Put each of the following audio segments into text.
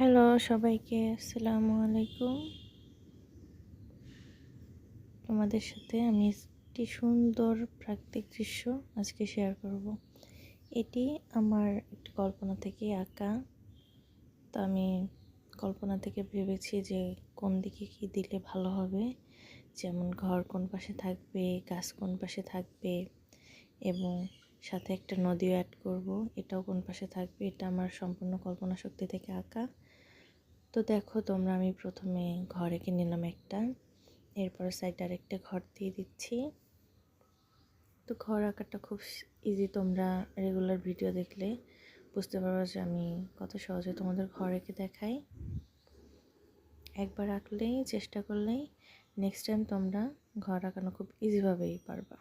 Hello, সবাইকে আসসালামু আলাইকুম। তোমাদের সাথে আমি একটি সুন্দর প্রাকৃতিক দৃশ্য আজকে শেয়ার করব। এটি আমার একটি কল্পনা থেকে আঁকা। তো আমি কল্পনা থেকে ভেবেছি যে কোন দিকে কি দিলে ভালো হবে। যেমন ঘর কোন পাশে থাকবে, গাছ কোন পাশে থাকবে এবং সাথে একটা নদীও অ্যাড করব। এটাও কোন পাশে থাকবে, এটা আমার সম্পূর্ণ কল্পনা শক্তি থেকে আঁকা। তো দেখো তোমরা আমি প্রথমে ঘরে কিনে নিলাম একটা, এরপর সাইডে আরেকটা ঘর দিয়ে দিচ্ছি। তো ঘর আঁকাটা খুব ইজি তোমরা রেগুলার ভিডিও দেখলে বুঝতে পারব যে আমি কত সহজে তোমাদের ঘর এঁকে দেখাই। একবার আঁকলেই, চেষ্টা করলেই নেক্সট টাইম তোমরা ঘর আঁকানো খুব ইজিভাবেই পারবা।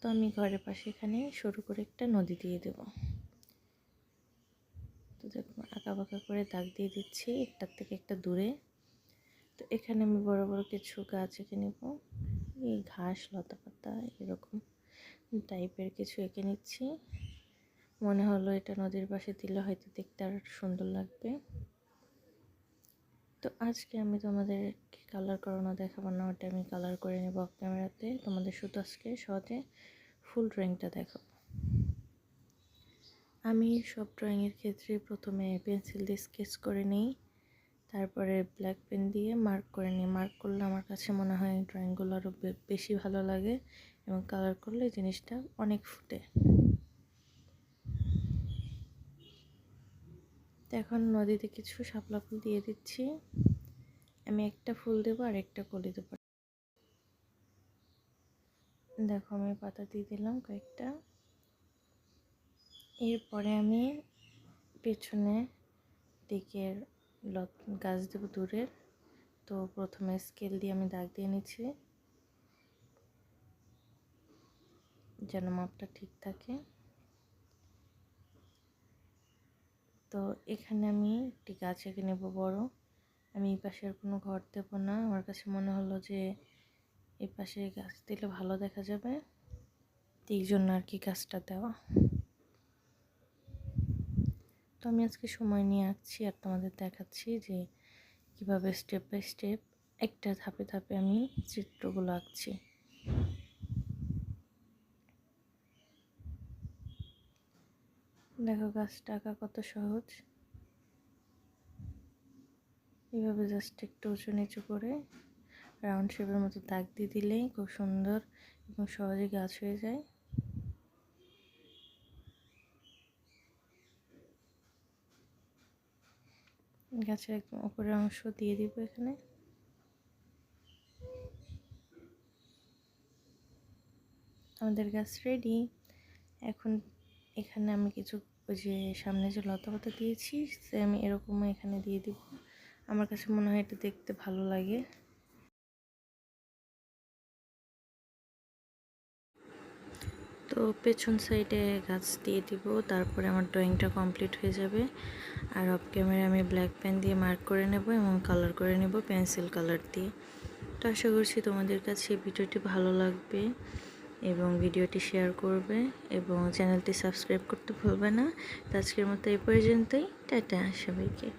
তো আমি ঘরের পাশে এখানে শুরু করে একটা নদী দিয়ে দেব। তো দেখো আঁকা বাঁকা করে দাগ দিয়ে দিচ্ছি, একটার থেকে একটা দূরে। তো এখানে আমি বড় বড় কিছু গাছ এঁকে নেব। এই ঘাস লতা পাতা এরকম টাইপের কিছু এঁকে নিচ্ছি। মনে হলো এটা নদীর পাশে দিলে হয়তো দেখতে আর সুন্দর লাগবে। তো আজকে আমি তোমাদের কালার করানো দেখাবো না, ওটা আমি কালার করে নেব ক্যামেরাতে তোমাদের শুধু আজকে সহজে ফুল ড্রয়িংটা দেখাবো। আমি সব ড্রয়িংয়ের ক্ষেত্রে প্রথমে পেন্সিল দিয়ে স্কেচ করে নিই, তারপরে ব্ল্যাক পেন দিয়ে মার্ক করে নিই। মার্ক করলে আমার কাছে মনে হয় ড্রয়িংগুলো আরও বেশি ভালো লাগে এবং কালার করলে জিনিসটা অনেক ফুটে। এখন নদীতে কিছু শাপলা ফুল দিয়ে দিচ্ছি। আমি একটা ফুল দেবো আর একটা কলি দেবো। দেখো আমি পাতা দিয়ে দিলাম কয়েকটা। এরপরে আমি পেছনে দিকের গাছ দেবো দূরের। তো প্রথমে স্কেল দিয়ে আমি দাগ দিয়ে নিচ্ছি। যেন মাপটা ঠিক থাকে। তো এখানে আমি একটি গাছ এঁকে নেব বড়। আমি এই পাশে আর কোনো ঘর দেবো না। আমার কাছে মনে হলো যে এই পাশে গাছ দিলে ভালো দেখা যাবে। এই জন্য আর কি গাছটা দেওয়া। তো আমি আজকে সময় নিয়ে আঁকছি আর তোমাদের দেখাচ্ছি যে কীভাবে স্টেপ বাই স্টেপ একটা ধাপে ধাপে আমি চিত্রগুলো আঁকছি। দেখো গাছটা আঁকা কত সহজ। এভাবে জাস্ট একটু উঁচু নিচু করে রাউন্ড শেপের মতো দাগ দিয়ে দিলেই খুব সুন্দর এবং সহজে গাছ হয়ে যায়। গাছের একদম উপরের অংশ দিয়ে দিব এখানে। আমাদের গাছ রেডি এখন এখানে আমি কিছু যে সামনে যে লতা পাতা দিয়েছি সে আমি এরকম এখানে দিয়ে দিব। আমার কাছে মনে হয় এটা দেখতে ভালো লাগে। তো পেছন সাইডে গাছ দিয়ে দিব, তারপরে আমার ড্রয়িংটা কমপ্লিট হয়ে যাবে। আর অফ ক্যামেরা আমি ব্ল্যাক পেন দিয়ে মার্ক করে নেব এবং কালার করে নেব পেন্সিল কালার দিয়ে। তো আশা করছি তোমাদের কাছে ভিডিওটি ভালো লাগবে এবং ভিডিওটি শেয়ার করবে এবং চ্যানেলটি সাবস্ক্রাইব করতে ভুলবে না। তো আজকের মতো এই পর্যন্তই। টাটা সবাইকে।